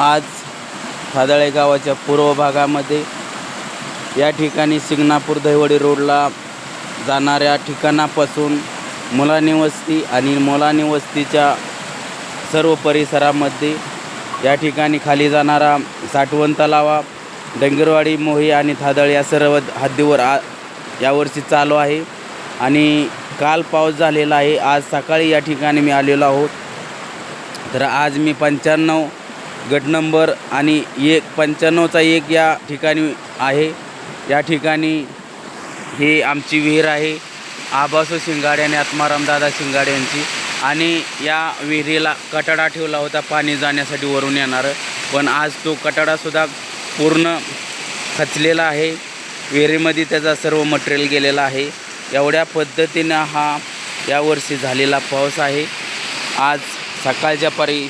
आज सादळे गावाच्या पूर्व भागामध्ये या ठिकाणी सिंगणापूर दहिवडी रोडला जाणाऱ्या ठिकाणापासून मुलानी वस्ती आणि मुलानी वस्तीच्या सर्व परिसरामध्ये या ठिकाणी खाली जाणारा साठवण तलावा डंगरवाडी मोही आणि थादळ या सर्व हद्दीवर आ यावर्षी चालू आहे आणि काल पाऊस झालेला आहे. आज सकाळी या ठिकाणी मी आलेलो आहोत. तर आज मी पंच्याण्णव गट नंबर आणि एक पंच्याण्णवचा एक या ठिकाणी आहे. या ठिकाणी ही आमची विहीर आहे. आबासो शिंगाडे आणि आत्माराम दादा शिंगाडे यांची. आणि या विहिरीला कटाडा ठेवला होता पाणी जाण्यासाठी वरून येणारं. पण आज तो कटाडासुद्धा पूर्ण खचलेला आहे. विहिरीमध्ये त्याचा सर्व मटेरियल गेलेला आहे. एवढ्या पद्धतीनं हा यावर्षी झालेला पाऊस आहे. आज सकाळच्या परी